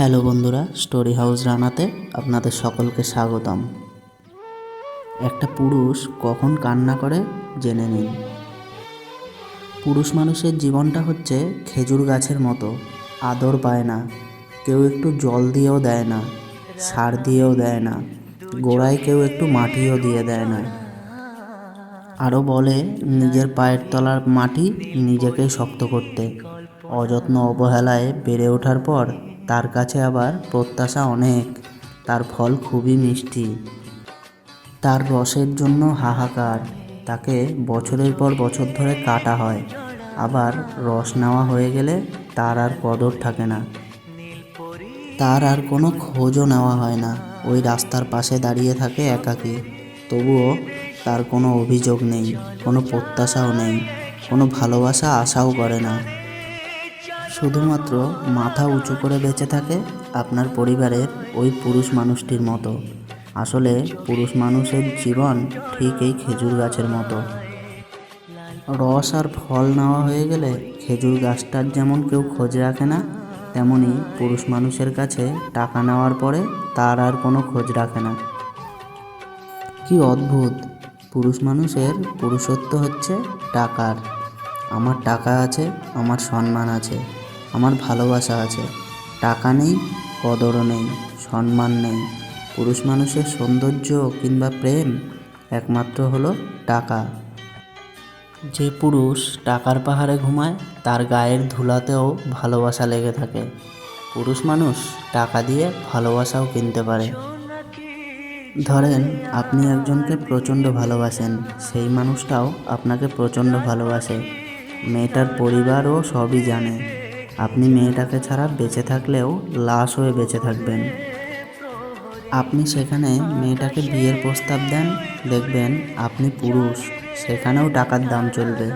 Hello বন্ধুরা, story house রানাতে আপনাদের সকলকে স্বাগতম। একটা পুরুষ কখন কান্না করে জেনে নিন। পুরুষ মানুষের জীবনটা হচ্ছে খেজুর গাছের মতো, আদর পায় না, কেউ একটু জল দিয়েও দেয় না, সার দিয়েও দেয় না, গোড়ায় কেউ একটু মাটিও দিয়ে দেয় না। আরও বলে, নিজের পায়ের তলার মাটি নিজেকেই শক্ত করতে, অযত্ন অবহেলায় বেড়ে ওঠার পর তার কাছে আবার প্রত্যাশা অনেক। তার ফল খুবই মিষ্টি। তার রসের জন্য হাহাকার। তাকে বছরের পর বছর ধরে কাটা হয়। আবার রস নেওয়া হয়ে গেলে তার আর কদর থাকে না। তার আর কোনো খোঁজও নেওয়া হয় না। ওই রাস্তার পাশে দাঁড়িয়ে থাকে একাকী। তবুও তার কোনো অভিযোগ নেই, কোনো প্রত্যাশাও নেই, কোনো ভালোবাসা আশাও করে না। শুধুমাত্র মাথা উঁচু করে বেঁচে থাকে আপনার পরিবারের ওই পুরুষ মানুষটির মতো। আসলে পুরুষ মানুষের জীবন ঠিক এই খেজুর গাছের মতো। রস আর ফল নেওয়া হয়ে গেলে খেজুর গাছটার যেমন কেউ খোঁজ রাখে না, তেমনি পুরুষ মানুষের কাছে টাকা নেওয়ার পরে তার আর কোনো খোঁজ রাখে না। কি অদ্ভুত! পুরুষ মানুষের পুরুষত্ব হচ্ছে টাকার। আমার টাকা আছে, আমার সম্মান আছে। আমার ভালোবাসা আছে। টাকা নেই কদরও নেই, সম্মান নেই। পুরুষ মানুষের সৌন্দর্য কিংবা প্রেম একমাত্র হলো টাকা। যে পুরুষ টাকার পাহাড়ে ঘুমায়, তার গায়ের ধুলাতেও ভালোবাসা লেগে থাকে। পুরুষ মানুষ টাকা দিয়ে ভালোবাসাও কিনতে পারে। ধরেন, আপনি একজনকে প্রচণ্ড ভালোবাসেন, সেই মানুষটাও আপনাকে প্রচণ্ড ভালোবাসে। মেয়েটার পরিবারও সবই জানে। আপনি মেয়েটাকে ছাড়া বেঁচে থাকলেও লাশ হয়ে বেঁচে থাকবেন। আপনি সেখানে মেয়েটাকে বিয়ের প্রস্তাব দেন, দেখবেন আপনি পুরুষ, সেখানেও টাকার দাম চলবে।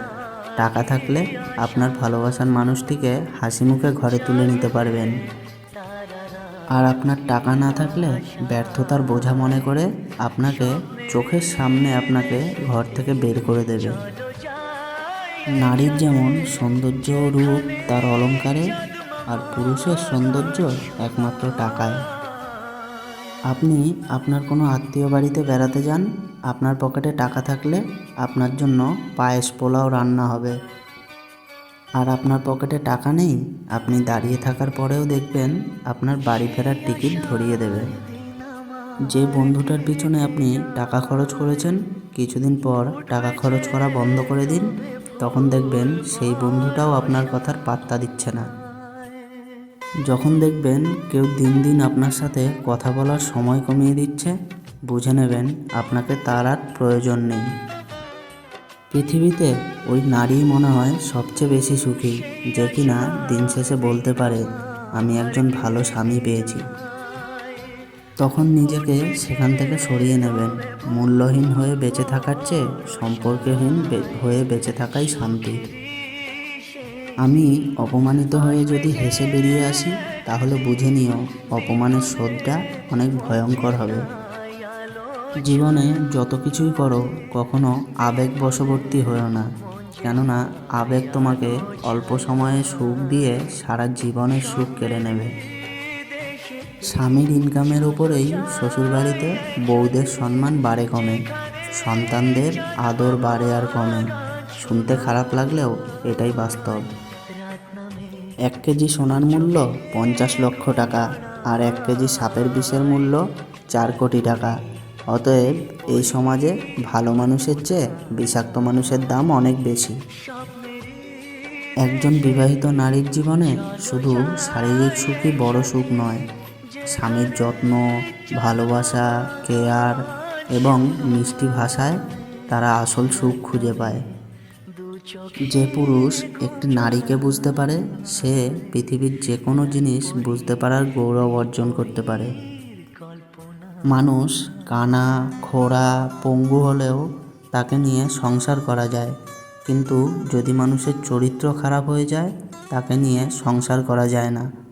টাকা থাকলে আপনার ভালোবাসার মানুষটিকে হাসি মুখে ঘরে তুলে নিতে পারবেন। আর আপনার টাকা না থাকলে ব্যর্থতার বোঝা মনে করে আপনাকে চোখের সামনে আপনাকে ঘর থেকে বের করে দেবে। নারীর যেমন সৌন্দর্য রূপ, তার অলংকারে আর পুরুষের সৌন্দর্য একমাত্র টাকায়। আপনি আপনার কোনো আত্মীয় বাড়িতে বেড়াতে যান, আপনার পকেটে টাকা থাকলে আপনার জন্য পায়েস, পোলাও রান্না হবে। আর আপনার পকেটে টাকা নেই, আপনি দাঁড়িয়ে থাকার পরেও দেখবেন আপনার বাড়ি ফেরার টিকিট ধরিয়ে দেবে। যে বন্ধুটার পিছনে আপনি টাকা খরচ করেছেন, কিছুদিন পর টাকা খরচ করা বন্ধ করে দিন তখন দেখবেন সেই বন্ধুটাও আপনার কথার পাত্তা দিচ্ছে না। যখন দেখবেন কেউ দিন দিন আপনার সাথে কথা বলার সময় কমিয়ে দিচ্ছে, বুঝে নেবেন আপনাকে তার আর প্রয়োজন নেই। পৃথিবীতে ওই নারী মনে হয় সবচেয়ে বেশি সুখী, যে কিনা দিন শেষে বলতে পারে, আমি একজন ভালো স্বামী পেয়েছি। তখন নিজেকে সেখান থেকে সরিয়ে নেবেন। মূল্যহীন হয়ে বেঁচে থাকার চেয়ে সম্পর্কহীন হয়ে বেঁচে থাকাই শান্তি। আমি অপমানিত হয়ে যদি হেসে বেরিয়ে আসি, তাহলে বুঝে নিও অপমানের শোধটা অনেক ভয়ঙ্কর হবে। জীবনে যত কিছুই করো, কখনো আবেগ বশবর্তী হয়েও না। কেননা, আবেগ তোমাকে অল্প সময়ে সুখ দিয়ে সারা জীবনের সুখ কেড়ে নেবে। স্বামীর ইনকামের উপরেই শ্বশুরবাড়িতে বউদের সম্মান বাড়ে কমে, সন্তানদের আদর বাড়ে আর কমে। শুনতে খারাপ লাগলেও এটাই বাস্তব। এক কেজি সোনার মূল্য পঞ্চাশ লক্ষ টাকা আর এক কেজি সাপের বিষের মূল্য চার কোটি টাকা। অতএব এই সমাজে ভালো মানুষের চেয়ে বিষাক্ত মানুষের দাম অনেক বেশি। একজন বিবাহিত নারীর জীবনে শুধু শারীরিক সুখই বড় সুখ নয় স্বামীর যত্ন, ভালোবাসা, কেয়ার এবং মিষ্টি ভাষায় তারা আসল সুখ খুঁজে পায়। যে পুরুষ একটি নারীকে বুঝতে পারে, সে পৃথিবীর যে কোনো জিনিস বুঝতে পারার গৌরব অর্জন করতে পারে। মানুষ কানা, খোড়া, পঙ্গু হলেও তাকে নিয়ে সংসার করা যায়। কিন্তু যদি মানুষের চরিত্র খারাপ হয়ে যায়, তাকে নিয়ে সংসার করা যায় না।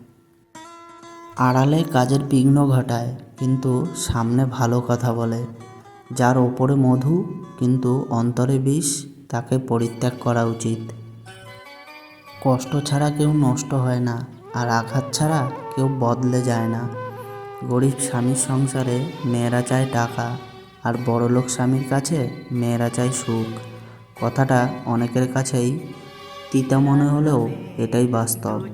আড়ালে কাজের বিঘ্ন ঘটায়, কিন্তু সামনে ভালো কথা বলে। যার ওপরে মধু, কিন্তু অন্তরে বিষ, তাকে পরিত্যাগ করা উচিত। কষ্ট ছাড়া কেউ নষ্ট হয় না, আর আঘাত ছাড়া কেউ বদলে যায় না। গরিব স্বামীর সংসারে মেয়েরা চায় টাকা, আর বড়লোক স্বামীর কাছে মেয়েরা চায় সুখ। কথাটা অনেকের কাছেই তিতা মনে হলেও এটাই বাস্তব।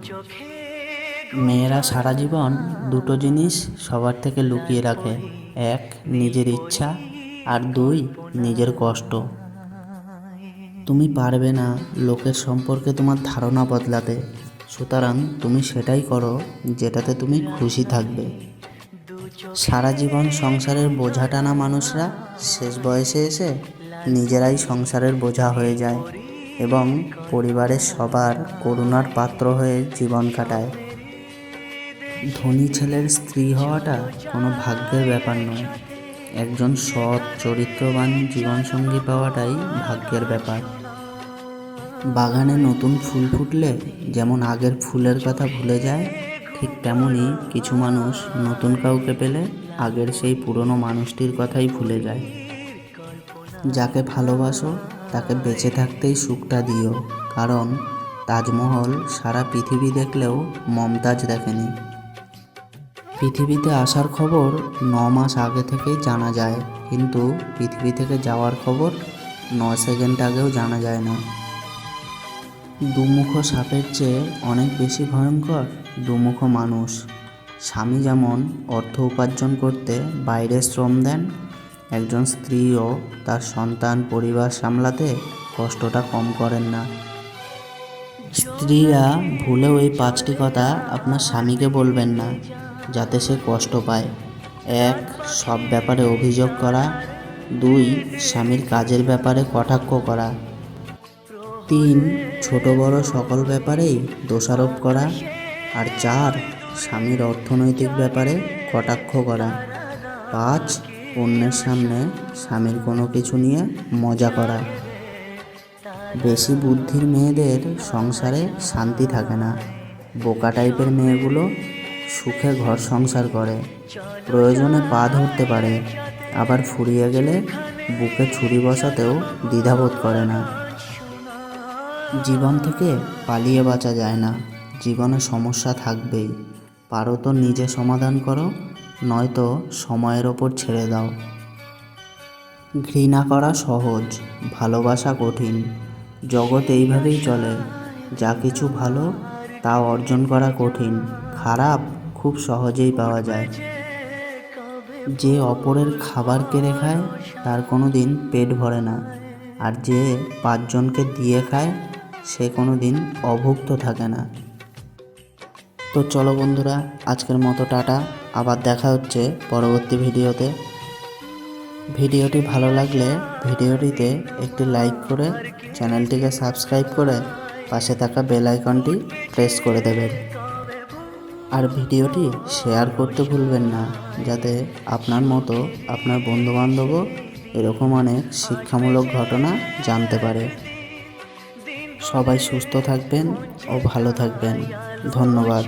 মেয়েরা সারা জীবন দুটো জিনিস সবার থেকে লুকিয়ে রাখে। এক, নিজের ইচ্ছা আর দুই, নিজের কষ্ট। তুমি পারবে না লোকের সম্পর্কে তোমার ধারণা বদলাতে। সুতরাং তুমি সেটাই করো যেটাতে তুমি খুশি থাকবে। সারা জীবন সংসারের বোঝা টানা মানুষরা শেষ বয়সে এসে নিজেরাই সংসারের বোঝা হয়ে যায় এবং পরিবারের সবার করুণার পাত্র হয়ে জীবন কাটায়। ধনী ছেলের স্ত্রী হওয়াটা কোনো ভাগ্যের ব্যাপার নয়। একজন সৎ, চরিত্রবান, জীবনসঙ্গী পাওয়াটাই ভাগ্যের ব্যাপার। বাগানে নতুন ফুল ফুটলে যেমন আগের ফুলের কথা ভুলে যায়, ঠিক তেমনই কিছু মানুষ নতুন কাউকে পেলে আগের সেই পুরনো মানুষটির কথাই ভুলে যায়। যাকে ভালোবাসো, তাকে বেঁচে থাকতেই সুখটা দিও, কারণ তাজমহল সারা পৃথিবী দেখলেও মমতাজ দেখেনি। পৃথিবীতে আসার খবর ন মাস আগে থেকেই জানা যায়। কিন্তু পৃথিবী থেকে যাওয়ার খবর ন সেকেন্ড আগেও জানা যায় না। দুমুখো সাপের চেয়ে অনেক বেশি ভয়ঙ্কর দুমুখো মানুষ। স্বামী যেমন অর্থ উপার্জন করতে বাইরে শ্রম দেন, একজন স্ত্রীও তার সন্তান পরিবার সামলাতে কষ্টটা কম করেন না। স্ত্রীরা ভুলেও এই পাঁচটি কথা আপনার স্বামীকে বলবেন না। যাতে সে কষ্ট পায়। এক, সব ব্যাপারে অভিযোগ করা। দুই, স্বামীর কাজের ব্যাপারে কটাক্ষ করা। তিন, ছোট বড় সকল ব্যাপারেই দোষারোপ করা। আর চার, স্বামীর অর্থনৈতিক ব্যাপারে কটাক্ষ করা। পাঁচ, অন্যের সামনে স্বামীর কোনো কিছু নিয়ে মজা করা। বেশি বুদ্ধির মেয়েদের সংসারে শান্তি থাকে না। বোকা টাইপের মেয়েগুলো সুখে ঘর সংসার করে। প্রয়োজনে পা ধরতে পারে, আবার ফুরিয়ে গেলে বুকে ছুরি বসাতেও দ্বিধাবোধ করে না। জীবন থেকে পালিয়ে বাঁচা যায় না, জীবনে সমস্যা থাকবেই। পারো তো নিজে সমাধান করো, নয়তো সময়ের ওপর ছেড়ে দাও। ঘৃণা করা সহজ, ভালোবাসা কঠিন। জগৎ এইভাবেই চলে, যা কিছু ভালো তা অর্জন করা কঠিন। খারাপ খুব সহজেই পাওয়া যায়। যে অপরের খাবার কেড়ে খায়, তার কোনো দিন পেট ভরে না। আর যে পাঁচজনকে দিয়ে খায়, সে কোনো দিন অভুক্ত থাকে না। তো চলো বন্ধুরা, আজকের মতো টাটা। আবার দেখা হচ্ছে পরবর্তী ভিডিওতে। ভিডিওটি ভালো লাগলে ভিডিওটিতে একটি লাইক করে চ্যানেলটিকে সাবস্ক্রাইব করে পাশে থাকা বেল আইকনটি প্রেস করে দেবেন। আর ভিডিওটি শেয়ার করতে ভুলবেন না, যাতে আপনার মতো আপনার বন্ধুবান্ধবও এরকম অনেক শিক্ষামূলক ঘটনা জানতে পারে। সবাই সুস্থ থাকবেন ও ভালো থাকবেন। ধন্যবাদ।